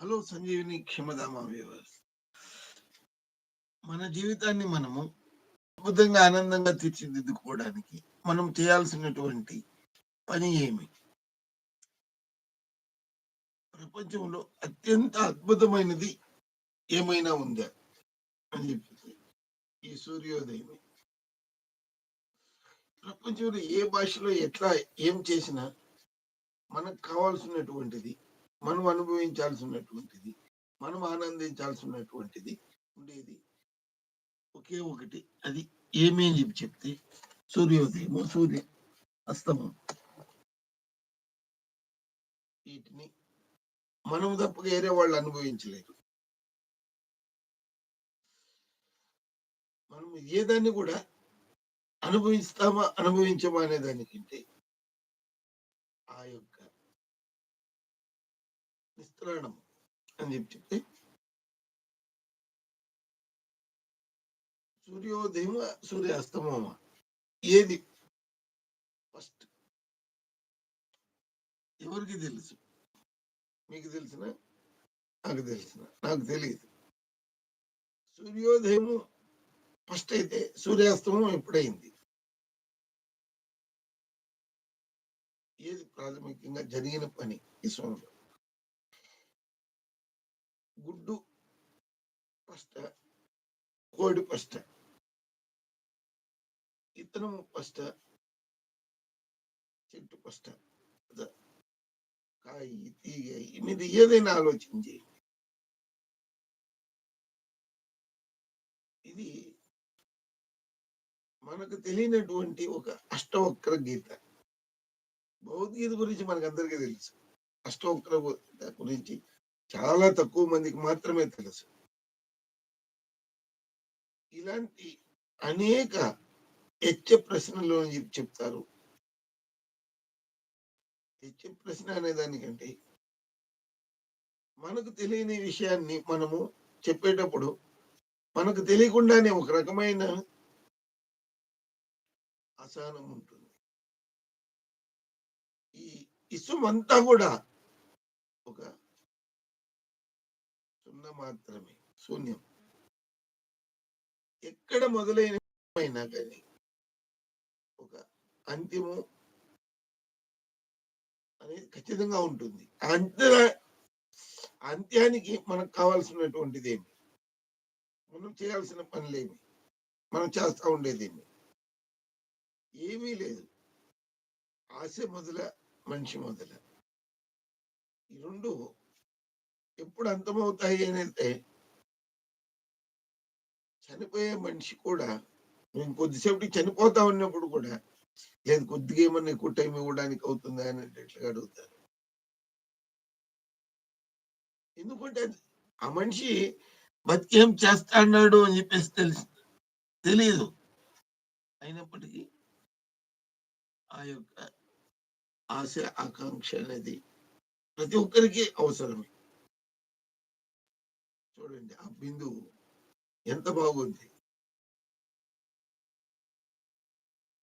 Hello Sanjeevini క్షమదామా viewers. మన జీవితాన్ని మనము అద్భుతంగా ఆనందంగా తీర్చిదిద్దుకోవడానికి మనం చేయాల్సినటువంటి పని ఏమి? ప్రపంచంలో అత్యంత అద్భుతమైనది ఏమైనా ఉందా? అని చెప్పేసి ఈ సూర్యోదయం ప్రపంచంలో ఏ భాషలో ఎట్లా ఏం చేసినా మనకు కావాల్సినటువంటిది మనం అనుభవించాల్సినటువంటిది మనం ఆనందించాల్సినటువంటిది ఉండేది. ఒకే ఒకటి అది ఏమి అని చెప్పి చెప్తే సూర్యోదయము సూర్య అస్తమం. వీటిని మనం తప్ప వేరే వాళ్ళు అనుభవించలేరు. మనం ఏదాన్ని కూడా అనుభవిస్తామా అనుభవించమా అనే దానికంటే ఆ యొక్క విస్తరణం అని చెప్పి చెప్తే సూర్యోదయం సూర్యాస్తమమా ఏది? ఫస్ట్. ఎవరికి తెలుసు? మీకు తెలిసిన? నాకు తెలిసిన. నాకు తెలియదు. సూర్యోదయము ఫస్ట్ అయితే సూర్యాస్తమం ఎప్పుడైంది? ఏది ప్రాథమికంగా జరిగిన పని ఈ విశ్వంలో గుడ్డు పస్త కోడి పస్త ఇత్తనము పస్త చెట్టు పస్త కాయి తీగ మీద ఏదైనా ఆలోచించి. ఇది మనకు తెలియనటువంటి ఒక అష్టవక్ర గీత. భగవద్గీత గురించి మనకు అందరికీ తెలుసు. అష్టవక్ర గురించి చాలా తక్కువ మందికి మాత్రమే తెలుసు. ఇలాంటి అనేక హెచ్చ ప్రశ్నలు అని చెప్తారు. హెచ్చ ప్రశ్న అనే దానికంటే మనకు తెలియని విషయాన్ని మనము చెప్పేటప్పుడు మనకు తెలియకుండానే ఒక రకమైన అసహనం ఉంటుంది. ఈ ఇసుం అంతా కూడా ఒక సున్నా మాత్రమే. శూన్యం. ఎక్కడ మొదలైన కానీ ఒక అంతిమం అనేది ఖచ్చితంగా ఉంటుంది. అంత అంత్య అంత్యానికి మనకు కావాల్సినటువంటిది ఏమి? మనం చేయాల్సిన పనులేమి? మనం చేస్తా ఉండేదేమి? ఏమీ లేదు. ఆశ మొదల మనిషి మొదల. ఈ రెండు ఎప్పుడు అంతమవుతాయి అనేది చనిపోయే మనిషి కూడా మేము కొద్దిసేపటికి చనిపోతా ఉన్నప్పుడు కూడా లేదు కొద్దిగా ఏమన్నా ఎక్కువ టైం ఇవ్వడానికి అవుతుందా అనేటట్లుగా అడుగుతారు. ఎందుకంటే అది- ఆ మనిషి బతికేం చేస్తాడు అని చెప్పేసి తెలుసు తెలియదు అయినప్పటికీ ఆ యొక్క ఆశ ఆకాంక్ష అనేది ప్రతి ఒక్కరికి అవసరమే. చూడండి ఆ బిందువు ఎంత బాగుంది.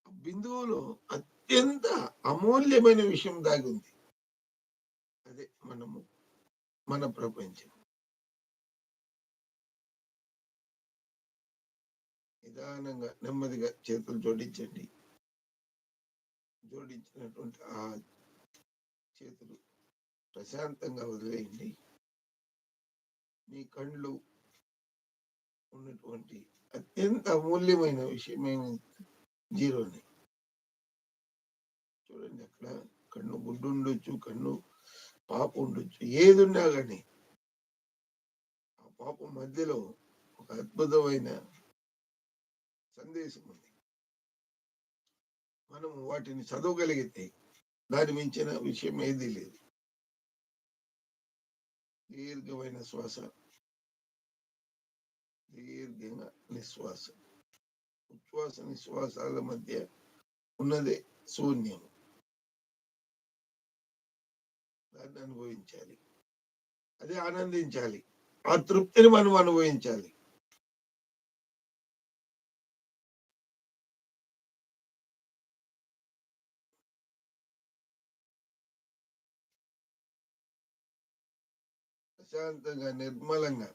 ఆ బిందువులో అత్యంత అమూల్యమైన విషయం దాగి ఉంది. అదే మనము మన ప్రపంచం. నిదానంగా నెమ్మదిగా చేతులు జోడించండి. జోడించినటువంటి ఆ చేతులు ప్రశాంతంగా వదిలేయండి. మీ కళ్ళు ఉన్నటువంటి అత్యంత అమూల్యమైన విషయమైన జీరోని. చూడండి అక్కడ కన్ను గుడ్డు ఉండొచ్చు కన్ను పాప ఉండొచ్చు ఏది ఉన్నా కానీ ఆ పాప మధ్యలో ఒక అద్భుతమైన సందేశం ఉంది. మనం వాటిని చదవగలిగితే దాని మించిన విషయం ఏదీ లేదు. దీర్ఘమైన శ్వాస. దీర్ఘంగా నిశ్వాస ఉచ్ఛ్వాస నిశ్వాసాల మధ్య ఉన్నదే శూన్యం. దాన్ని అనుభవించాలి. అదే ఆనందించాలి. ఆ తృప్తిని మనం అనుభవించాలి. ప్రశాంతంగా నిర్మలంగా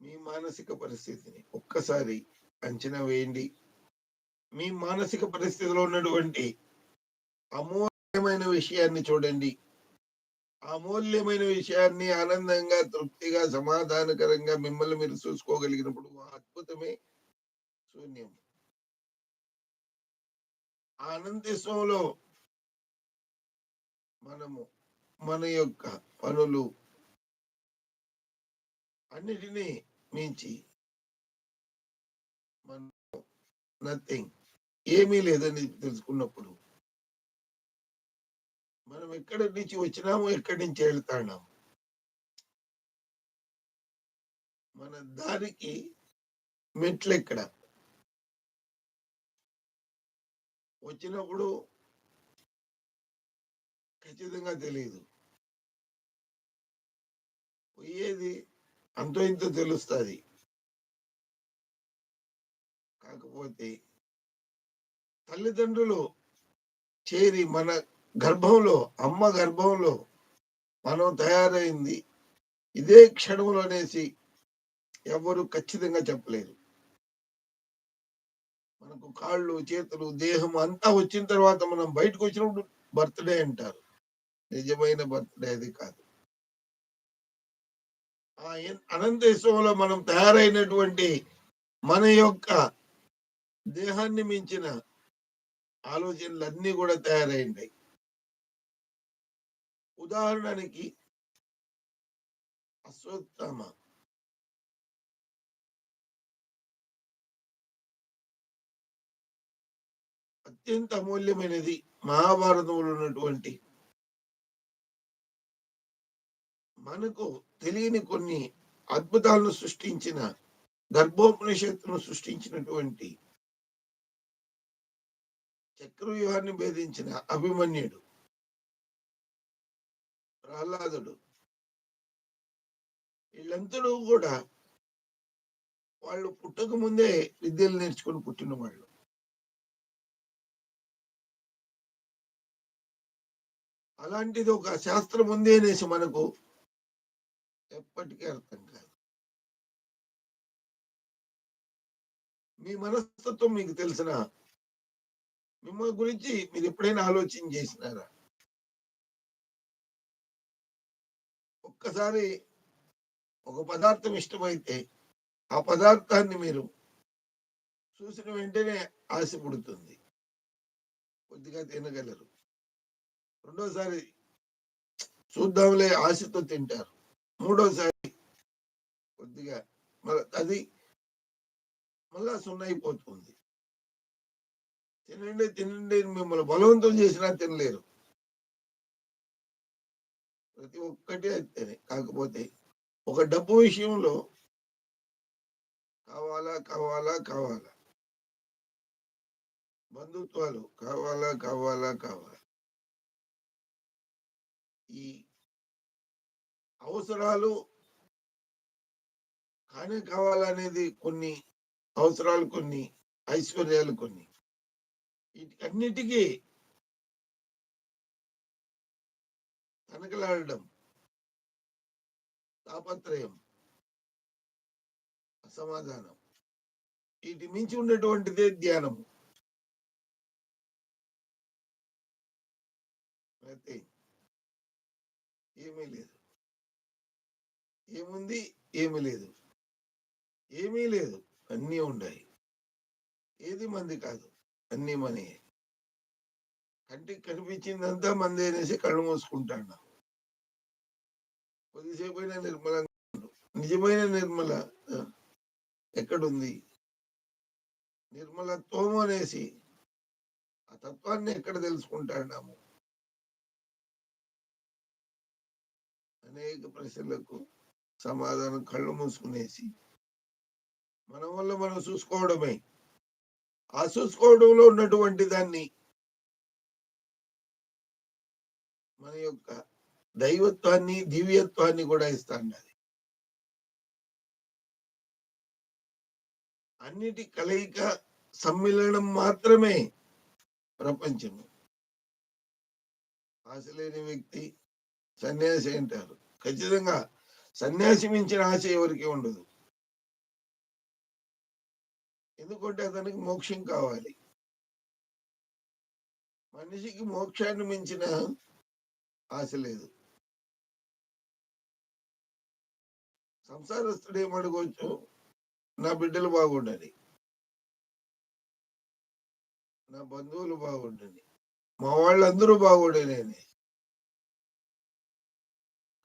మీ మానసిక పరిస్థితిని ఒక్కసారి అంచనా వేయండి. మీ మానసిక పరిస్థితిలో ఉన్నటువంటి అమూల్యమైన విషయాన్ని చూడండి. అమూల్యమైన విషయాన్ని ఆనందంగా తృప్తిగా సమాధానకరంగా మిమ్మల్ని మీరు చూసుకోగలిగినప్పుడు అద్భుతమే శూన్యం. ఆనందిస్వంలో మనము మన యొక్క పనులు అన్నిటినీ మించి మనం నథింగ్ ఏమీ లేదని తెలుసుకున్నప్పుడు మనం ఎక్కడి నుంచి వచ్చినాము ఎక్కడి నుంచి వెళ్తాము మన దారికి మెట్లు ఎక్కడ? వచ్చినప్పుడు ఖచ్చితంగా తెలియదు. పోయేది అంతో ఇంతో తెలుస్తుంది. కాకపోతే తల్లిదండ్రులు చేరి మన గర్భంలో అమ్మ గర్భంలో మనం తయారైంది ఇదే క్షణంలో అనేసి ఎవరు ఖచ్చితంగా చెప్పలేరు. మనకు కాళ్ళు చేతులు దేహం అంతా వచ్చిన తర్వాత మనం బయటకు వచ్చినప్పుడు బర్త్డే అంటారు. నిజమైన బర్త్డే అది కాదు. ఆ అనంతేశ్వరంలో మనం తయారైనటువంటి మన యొక్క దేహాన్ని మించిన ఆలోచనలు కూడా తయారైంటాయి ఉదాహరణకి అశ్వత్థామ. అత్యంత అమూల్యమైనది మహాభారతంలో ఉన్నటువంటి మనకు తెలియని కొన్ని అద్భుతాలను సృష్టించిన గర్భోపనిషత్తును సృష్టించినటువంటి చక్రవ్యూహాన్ని భేదించిన అభిమన్యుడు ప్రహ్లాదుడు. వీళ్ళందరూ కూడా వాళ్ళు పుట్టక ముందే విద్యలు నేర్చుకుని పుట్టిన వాళ్ళు అలాంటిది ఒక శాస్త్రం ఉంది అనేసి మనకు ఎప్పటికీ అర్థం కాదు. మీ మనస్తత్వం మీకు తెలిసిన మిమ్మల్ని గురించి మీరు ఎప్పుడైనా ఆలోచన చేసినారా? ఒక్కసారి ఒక పదార్థం ఇష్టమైతే ఆ పదార్థాన్ని మీరు చూసిన వెంటనే ఆశ పుడుతుంది. కొద్దిగా తినగలరు. రెండోసారి చూద్దాంలే ఆశతో తింటారు. మూడోసారి కొద్దిగా మళ్ళా అది మళ్ళా సున్న అయిపోతుంది తినండి తినండి అని మిమ్మల్ని బలవంతం చేసినా తినలేరు. ప్రతి ఒక్కటి అంతేనే కాకపోతే ఒక డబ్బు విషయంలో కావాలా కావాలా కావాలా. బంధుత్వాలు కావాలా కావాలా కావాలా. ఈ అవసరాలు కానీ కావాలనేది కొన్ని అవసరాలు కొన్ని ఐశ్వర్యాలు కొన్ని. వీటికన్నిటికీ తనకలాడడం తాపత్రయం అసమాధానం. వీటి మించి ఉన్నటువంటిదే ధ్యానము. అయితే ఏమీ లేదు. ఏముంది? ఏమీ లేదు. ఏమీ లేదు. అన్నీ ఉన్నాయి ఏది మంది కాదు. అన్నీ మనీ. కంటికి కనిపించిందంతా మంది అనేసి కళ్ళు మూసుకుంటాడు. కొద్దిసేపు అయినా నిర్మల నిజమైన నిర్మల ఎక్కడుంది? నిర్మలత్వం అనేసి ఆ తత్వాన్ని ఎక్కడ తెలుసుకుంటాడాము? అనేక ప్రశ్నలకు సమాధానం కళ్ళు మూసుకునేసి మన వల్ల మనం చూసుకోవడమే. ఆ చూసుకోవడంలో ఉన్నటువంటి దాన్ని మన యొక్క దైవత్వాన్ని దివ్యత్వాన్ని కూడా ఇస్తాండాలి అన్నిటి కలయిక సమ్మిళనం మాత్రమే ప్రపంచము. ఆశ లేని వ్యక్తి సన్యాసి అంటారు. ఖచ్చితంగా సన్యాసి మించిన ఆశ ఎవరికి ఉండదు. ఎందుకంటే అతనికి మోక్షం కావాలి. మనిషికి మోక్షాన్ని మించిన ఆశ లేదు. సంసారస్తుడు ఏమడుకోవచ్చు నా బిడ్డలు బాగుండని. నా బంధువులు బాగుండని. మా వాళ్ళందరూ బాగుండేనేని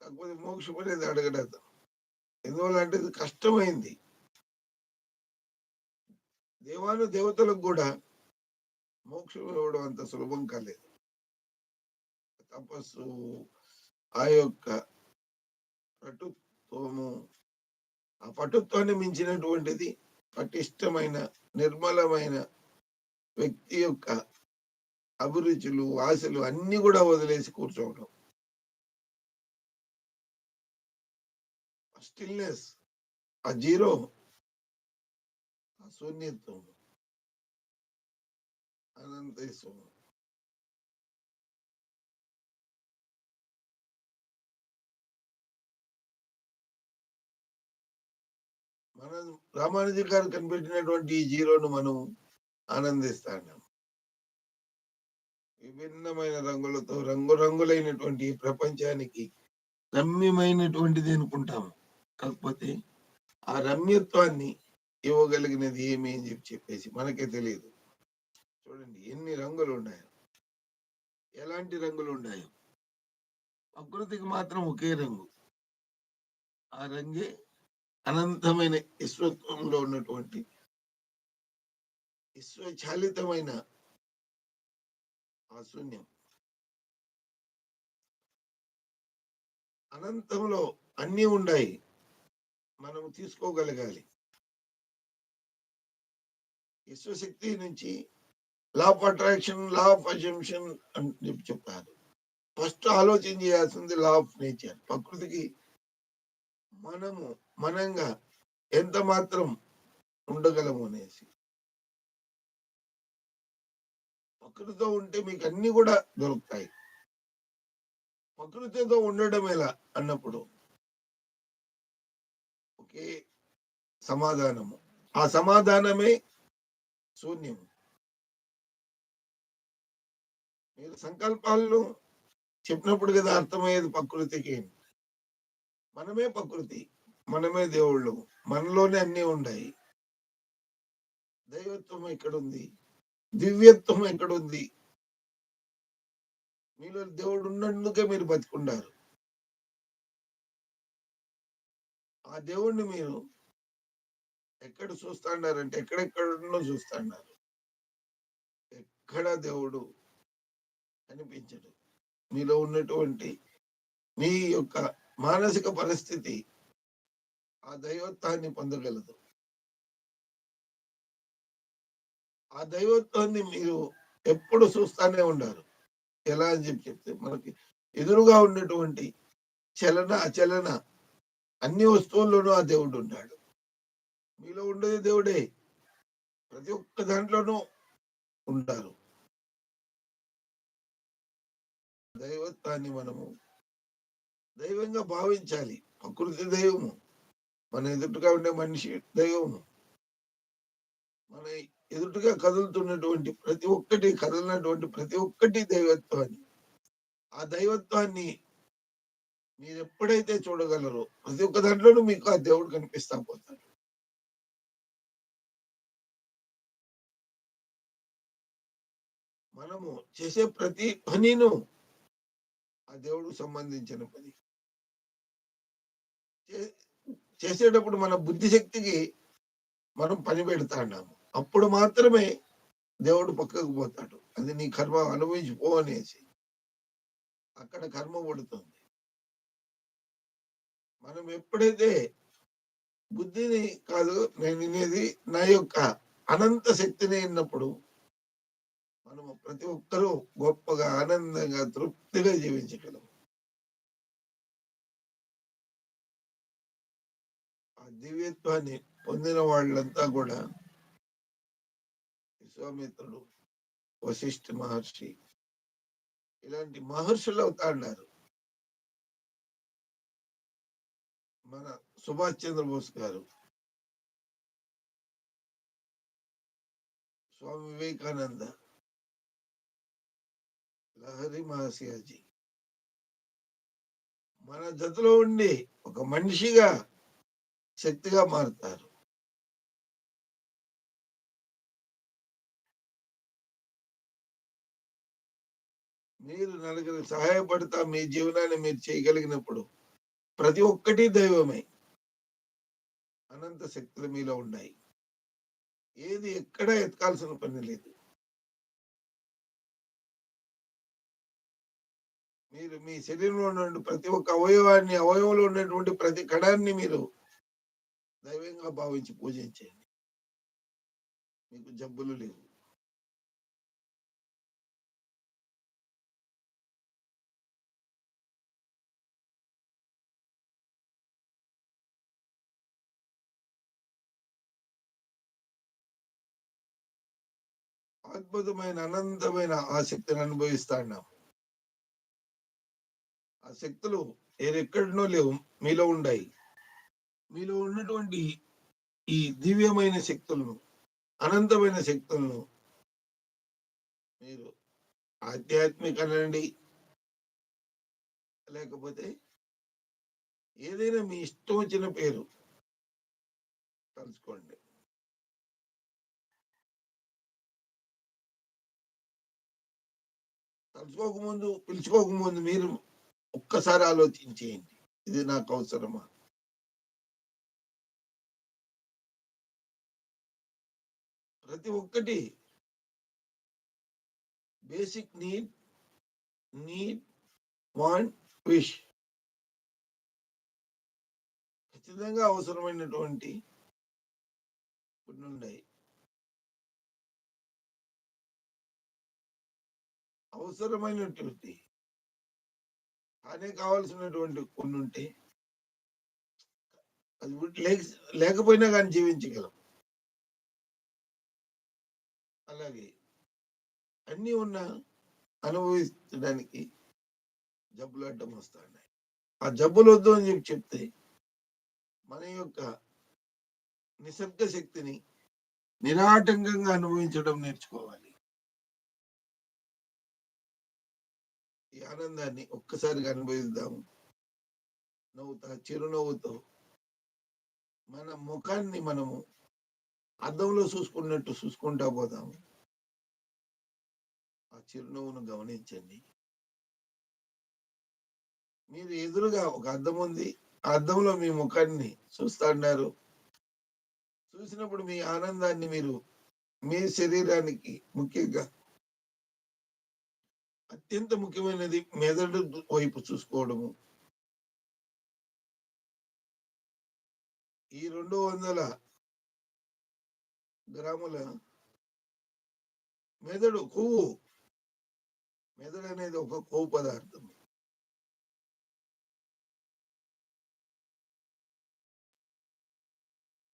కాకపోతే మోక్షం అనేది ఎందువల్ల అంటే ఇది కష్టమైంది. దేవాను దేవతలకు కూడా మోక్షం ఇవ్వడం అంత సులభం కాలేదు. తపస్సు ఆ యొక్క పటుత్వము ఆ పటుత్వాన్ని మించినటువంటిది పటిష్టమైన నిర్మలమైన వ్యక్తి యొక్క అభిరుచులు ఆశలు అన్ని కూడా వదిలేసి కూర్చోవడం. స్టిల్నెస్ ఆ జీరో ఆ శూన్యత్వం అనంతేశ్వరం మన రామానుజీ గారు కనిపెట్టినటువంటి ఈ జీరోను మనం ఆనందిస్తాం విభిన్నమైన రంగులతో రంగురంగులైనటువంటి ప్రపంచానికి రమ్యమైనటువంటిది అనుకుంటాము. కాకపోతే ఆ రమ్యత్వాన్ని ఇవ్వగలిగినది ఏమి అని చెప్పి చెప్పేసి మనకే తెలియదు. చూడండి ఎన్ని రంగులు ఉన్నాయో. ఎలాంటి రంగులు ఉన్నాయో. ప్రకృతికి మాత్రం ఒకే రంగు. ఆ రంగే అనంతమైన విశ్వత్వంలో ఉన్నటువంటి విశ్వచాలితమైన ఆ శూన్యం అనంతంలో అన్నీ ఉన్నాయి. మనం తీసుకోగలగాలి. విశ్వశక్తి నుంచి law of attraction law of assumption అని చెప్పి చెప్పారు ఫస్ట్ ఆలోచన చేయాల్సింది లా ఆఫ్ నేచర్ ప్రకృతికి మనము మనంగా ఎంత మాత్రం ఉండగలము అనేసి. ప్రకృతితో ఉంటే మీకు అన్ని కూడా దొరుకుతాయి. ప్రకృతితో ఉండడం ఎలా? అన్నప్పుడు ఒకే సమాధానము. ఆ సమాధానమే శూన్యము. మీరు సంకల్పాలను చెప్పినప్పుడు కదా అర్థమయ్యేది ప్రకృతికి. మనమే ప్రకృతి మనమే దేవుళ్ళు మనలోనే అన్ని ఉన్నాయి. దైవత్వం ఎక్కడుంది? దివ్యత్వం ఎక్కడుంది? మీలో దేవుడు ఉన్నందుకే మీరు బతికున్నారు ఆ దేవుణ్ణి మీరు ఎక్కడ చూస్తాడారంటే ఎక్కడెక్కడో చూస్తాడారు. ఎక్కడ దేవుడు అనిపించడు మీలో ఉన్నటువంటి మీ యొక్క మానసిక పరిస్థితి ఆ దైవత్వాన్ని పొందగలదు. ఆ దైవత్వాన్ని మీరు ఎప్పుడు చూస్తానే ఉండారు. ఎలా అని చెప్పి చెప్తే మనకి ఎదురుగా ఉన్నటువంటి చలన అచలన అన్ని వస్తువుల్లోనూ ఆ దేవుడు ఉన్నాడు. మీలో ఉండేది దేవుడే. ప్రతి ఒక్క దాంట్లోనూ ఉంటారు. దైవత్వాన్ని మనము దైవంగా భావించాలి. ప్రకృతి దైవము. మన ఎదుటిగా ఉండే మనిషి దైవము. మన ఎదుటిగా కదులుతున్నటువంటి ప్రతి ఒక్కటి కదలినటువంటి ప్రతి ఒక్కటి దైవత్వాన్ని. ఆ దైవత్వాన్ని మీరు ఎప్పుడైతే చూడగలరో ప్రతి ఒక్క దాంట్లోనూ మీకు ఆ దేవుడు కనిపిస్తా పోతాడు. మనము చేసే ప్రతి పనిను ఆ దేవుడికి సంబంధించిన పని. చేసేటప్పుడు మన బుద్ధి శక్తికి మనం పని పెడతా ఉన్నాము. అప్పుడు మాత్రమే దేవుడు పక్కకు పోతాడు. అది నీ కర్మ అనుభవించిపో అనేసి. అక్కడ కర్మ పడుతుంది. మనం ఎప్పుడైతే బుద్ధిని కాదు నేను వినేది నా యొక్క అనంత శక్తిని విన్నప్పుడు మనము ప్రతి ఒక్కరూ గొప్పగా ఆనందంగా తృప్తిగా జీవించగలం ఆ దివ్యత్వాన్ని పొందిన వాళ్ళంతా కూడా విశ్వామిత్రుడు వశిష్ఠ మహర్షి ఇలాంటి మహర్షులు అవుతా ఉన్నారు. మన సుభాష్ చంద్రబోస్ గారు. స్వామి వివేకానంద. లహరి మహసియాజీ మన జతలో ఉండి ఒక మనిషిగా శక్తిగా మారుతారు. మీరు నలుగురికి సహాయపడతా మీ జీవనాన్ని మీరు చేయగలిగినప్పుడు ప్రతి ఒక్కటి దైవమే. అనంత శక్తులు మీలో ఉన్నాయి. ఏది ఎక్కడ ఎతకాల్సిన పని లేదు. మీరు మీ శరీరంలో ఉన్న ప్రతి ఒక్క అవయవాన్ని అవయవంలో ఉన్నటువంటి ప్రతి కణాన్ని మీరు దైవంగా భావించి పూజించండి మీకు జబ్బులు లేవు. అద్భుతమైన అనంతమైన ఆ శక్తిని అనుభవిస్తాన్నాం ఆ శక్తులు ఎక్కడనో లేవు మీలో ఉండాయి. మీలో ఉన్నటువంటి ఈ దివ్యమైన శక్తులను అనంతమైన శక్తులను మీరు ఆధ్యాత్మిక అనండి లేకపోతే ఏదైనా మీ ఇష్టం వచ్చిన పేరు తలుచుకోండి. కలుసుకోకముందు పిలుచుకోకముందు మీరు ఒక్కసారి ఆలోచించేయండి. ఇది నాకు అవసరమా? ప్రతి ఒక్కటి basic need need want wish ఖచ్చితంగా అవసరమైనటువంటి కొన్ని ఉన్నాయి. అవసరమైనటువంటి కానీ కావాల్సినటువంటి కొన్ని ఉంటే అది లేకపోయినా కానీ జీవించగలం. అలాగే అన్ని ఉన్న అనుభవించడానికి జబ్బులు అడ్డం వస్తున్నాయి. ఆ జబ్బులు వద్దు అని చెప్పి చెప్తే మన యొక్క నిశ్శబ్ద శక్తిని నిరాటంకంగా అనుభవించడం నేర్చుకోవాలి. ఈ ఆనందాన్ని ఒక్కసారిగా అనుభవిద్దాము. నవ్వుతా చిరునవ్వుతో మన ముఖాన్ని మనము అద్దంలో చూసుకున్నట్టు చూసుకుంటా పోదాము. ఆ చిరునవ్వును గమనించండి. మీరు ఎదురుగా ఒక అద్దం ఉంది. ఆ అద్దంలో మీ ముఖాన్ని చూస్తాన్నారు చూసినప్పుడు మీ ఆనందాన్ని మీరు మీ శరీరానికి ముఖ్యంగా అత్యంత ముఖ్యమైనది మెదడు వైపు చూసుకోవడము. ఈ రెండు వందల గ్రాముల మెదడు కొవ్వు. మెదడు అనేది ఒక కొవ్వు పదార్థం.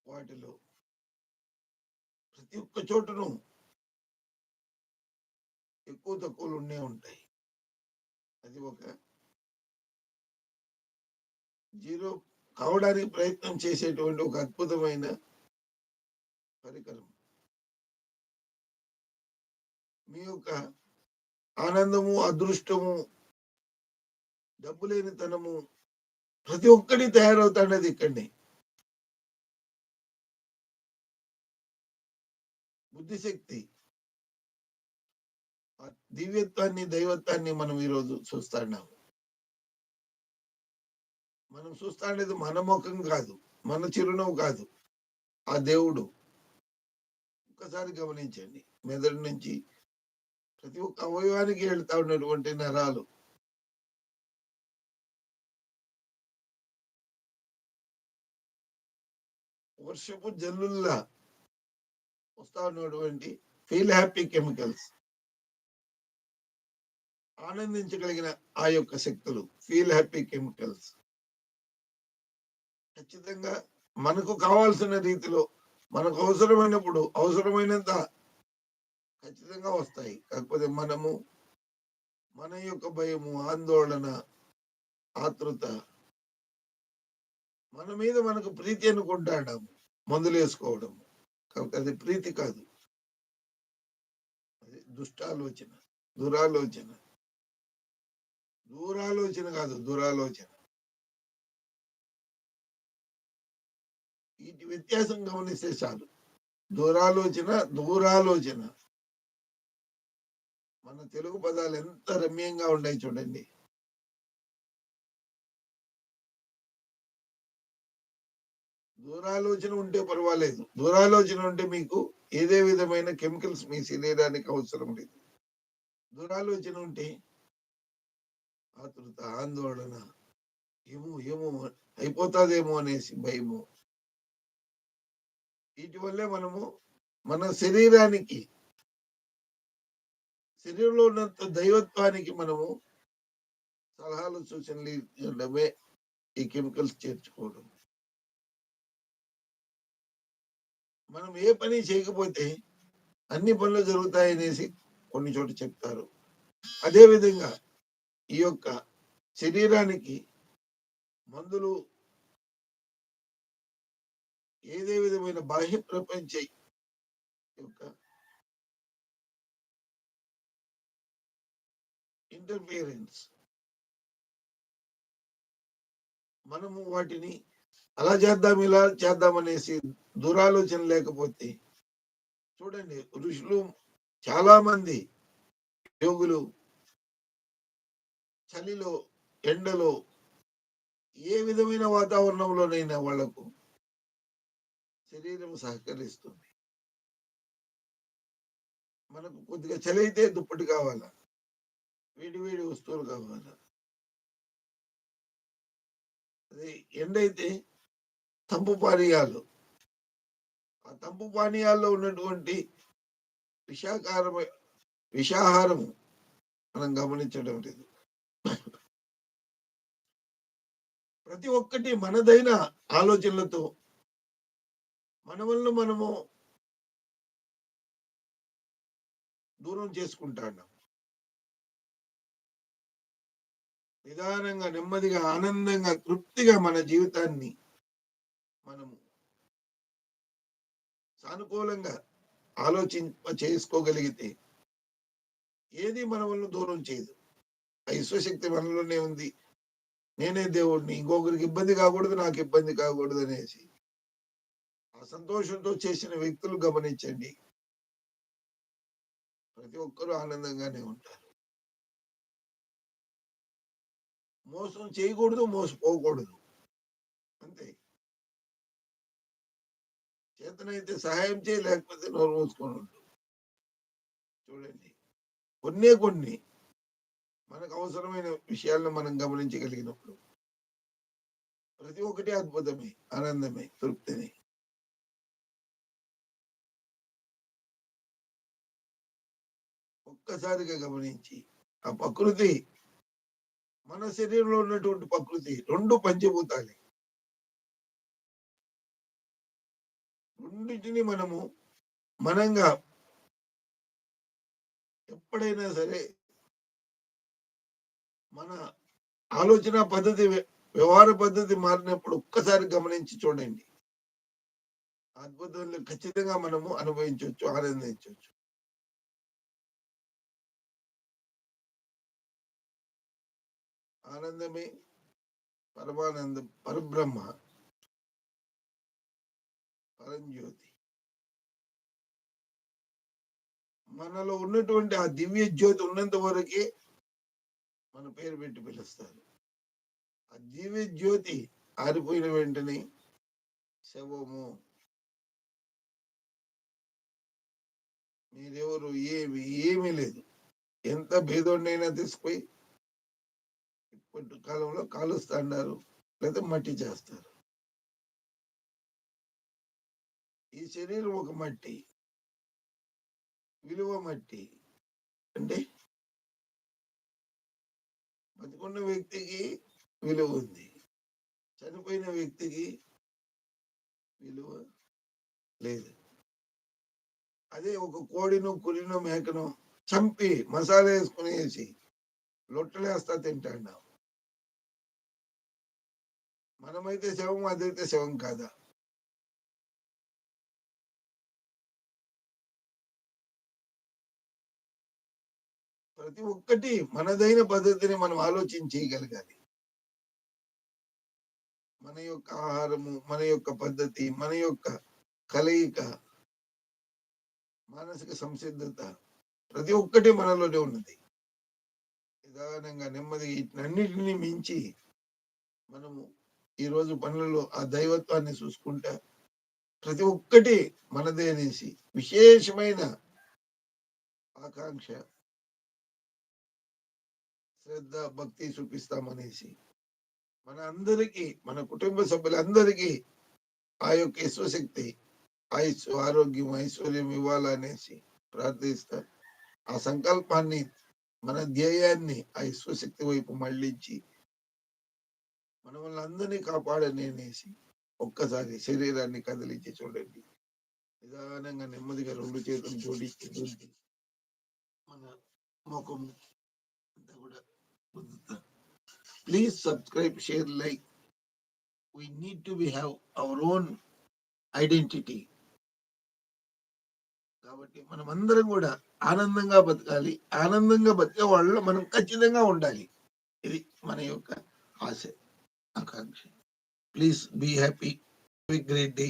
వాటిలో ప్రతి ఒక్క చోటును ఎక్కువ తక్కువలు ఉండే ఉంటాయి. అది ఒక జీరో కావడానికి ప్రయత్నం చేసేటువంటి ఒక అద్భుతమైన పరికరం. మీ యొక్క ఆనందము అదృష్టము డబ్బు లేనితనము ప్రతి ఒక్కటి తయారవుతాడది ఇక్కడనే. బుద్ధిశక్తి. దివ్యత్వాన్ని దైవత్వాన్ని మనం ఈరోజు చూస్తున్నాము మనం చూస్తాండేది మన ముఖం కాదు మన చిరునవ్వు కాదు ఆ దేవుడు. ఒక్కసారి గమనించండి మెదడు నుంచి ప్రతి ఒక్క అవయవానికి వెళ్తా ఉన్నటువంటి నరాలు. వర్షపు జల్లుల్లా వస్తా ఉన్నటువంటి ఫీల్ హ్యాపీ కెమికల్స్. ఆనందించగలిగిన ఆ యొక్క శక్తులు ఫీల్ హ్యాపీ కెమికల్స్ ఖచ్చితంగా మనకు కావాల్సిన రీతిలో మనకు అవసరమైనప్పుడు అవసరమైనంత ఖచ్చితంగా వస్తాయి. కాకపోతే మనము మన యొక్క భయము ఆందోళన ఆతృత మన మీద మనకు ప్రీతి అనుకుంటాడాము మందులు వేసుకోవడం. కాబట్టి అది ప్రీతి కాదు. అది దుష్టాలోచన దురాలోచన. దూరాలోచన కాదు దురాలోచన. వీటి వ్యత్యాసం గమనిస్తే చాలు. దూరాలోచన దూరాలోచన. మన తెలుగు పదాలు ఎంత రమ్యంగా ఉన్నాయి చూడండి. దూరాలోచన ఉంటే పర్వాలేదు. దూరాలోచన ఉంటే మీకు ఏదే విధమైన కెమికల్స్ మీ శరీరానికి అవసరం లేదు. దూరాలోచన ఉంటే ఆతృత ఆందోళన. ఏమో ఏమో అయిపోతుందేమో అనేసి భయము. వీటి వల్లే మనము మన శరీరానికి శరీరంలో ఉన్నంత దైవత్వానికి మనము సలహాలు సూచనలు ఇవ్వడమే ఈ కెమికల్స్ చేర్చుకోవడం. మనం ఏ పని చేయకపోతే అన్ని పనులు జరుగుతాయనేసి కొన్ని చోట్ల చెప్తారు. అదే విధంగా ఈ యొక్క శరీరానికి మందులు ఏదే విధమైన బాహ్య ప్రపంచ యొక్క ఇంటర్ఫియరెన్స్ మనము వాటిని అలా చేద్దాం ఇలా చేద్దాం అనేసి దురాలోచన లేకపోతే చూడండి ఋషులు చాలా మంది యోగులు చలిలో ఎండలో ఏ విధమైన వాతావరణంలోనైనా వాళ్ళకు శరీరం సహకరిస్తుంది. మనకు కొద్దిగా చలి అయితే దుప్పటి కావాలా? వేడి వేడి వస్తువులు కావాలా? అదే ఎండ అయితే తంపు పానీయాలు. ఆ తంపు పానీయాల్లో ఉన్నటువంటి విషాకారము విషాహారము మనం గమనించడం లేదు. ప్రతి ఒక్కటి మనదైన ఆలోచనలతో మన వల్ల మనము దూరం చేసుకుంటాం నిదానంగా నెమ్మదిగా ఆనందంగా తృప్తిగా మన జీవితాన్ని మనము సానుకూలంగా ఆలోచింప చేసుకోగలిగితే ఏది మన వల్ల దూరం చేయదు. ఆ విశ్వశక్తి మనలోనే ఉంది. నేనే దేవుడిని. ఇంకొకరికి ఇబ్బంది కాకూడదు నాకు ఇబ్బంది కాకూడదు అనేసి. ఆ సంతోషంతో చేసిన వ్యక్తులు గమనించండి. ప్రతి ఒక్కరూ ఆనందంగానే ఉంటారు. మోసం చేయకూడదు మోసపోకూడదు. అంతే. చేతనైతే సహాయం చేయి లేకపోతే నోరు మూసుకొని ఉండు. చూడండి. కొన్నే కొన్ని మనకు అవసరమైన విషయాలను మనం గమనించగలిగినప్పుడు ప్రతి ఒక్కటి అద్భుతమే ఆనందమే తృప్తిని. ఒక్కసారిగా గమనించి ఆ ప్రకృతి మన శరీరంలో ఉన్నటువంటి ప్రకృతి రెండు పంచభూతాలే. రెండింటిని మనము మనంగా ఎప్పుడైనా సరే మన ఆలోచన పద్ధతి వ్యవహార పద్ధతి మారినప్పుడు ఒక్కసారి గమనించి చూడండి. అద్భుతాలు ఖచ్చితంగా మనము అనుభవించవచ్చు ఆనందించవచ్చు. ఆనందమే పరమానందం పరబ్రహ్మ పరంజ్యోతి. మనలో ఉన్నటువంటి ఆ దివ్య జ్యోతి ఉన్నంత వరకే మన పేరు పెట్టి పిలుస్తారు. ఆ జీవిజ్యోతి జ్యోతి ఆరిపోయిన వెంటనే శవము. మీరెవరు ఏమి ఏమీ లేదు. ఎంత భేదోడినైనా తీసుకుపోయి ఇప్పటి కాలంలో కాలుస్తాడారు లేదా మట్టి చేస్తారు. ఈ శరీరం ఒక మట్టి విలువ మట్టి. అంటే బతికున్న వ్యక్తికి విలువ ఉంది. చనిపోయిన వ్యక్తికి విలువ లేదు. అదే ఒక కోడిను కురిను మేకను చంపి మసాలా వేసుకునేసి లొట్టలేస్తా తింటాడు. మనమైతే శవం అదైతే శవం కాదా? ప్రతి ఒక్కటి మనదైన పద్ధతిని మనం ఆలోచన చేయగలగాలి. మన యొక్క ఆహారము మన యొక్క పద్ధతి మన యొక్క కలయిక మానసిక సంసిద్ధత ప్రతి ఒక్కటి మనలోనే ఉన్నది. నిదానంగా నెమ్మదిగా వీటినన్నిటిని మించి మనము ఈ రోజు పనులలో ఆ దైవత్వాన్ని చూసుకుంటా ప్రతి ఒక్కటి మనదే అనేసి విశేషమైన ఆకాంక్ష శ్రద్ధ భక్తి చూపిస్తామనేసి మన అందరికీ మన కుటుంబ సభ్యులందరికీ ఆ యొక్క యశ్వశక్తి ఆయుస్సు ఆరోగ్యం ఐశ్వర్యం ఇవ్వాలనేసి ప్రార్థిస్తా. ఆ సంకల్పాన్ని మన ధ్యేయాన్ని ఆ యశ్వశక్తి వైపు మళ్ళించి మన వాళ్ళందరినీ కాపాడని అనేసి ఒక్కసారి శరీరాన్ని కదిలించి చూడండి. నిదానంగా నెమ్మదిగా రెండు చేతులు జోడించి మన ముఖం please subscribe share like we need to be have our own identity కాబట్టి మనం అందరం కూడా ఆనందంగా బతకాలి. ఆనందంగా బతికే వాళ్ళలో మనం ఖచ్చితంగా ఉండాలి. ఇది మన యొక్క ఆశ ఆకాంక్ష. Please be happy great day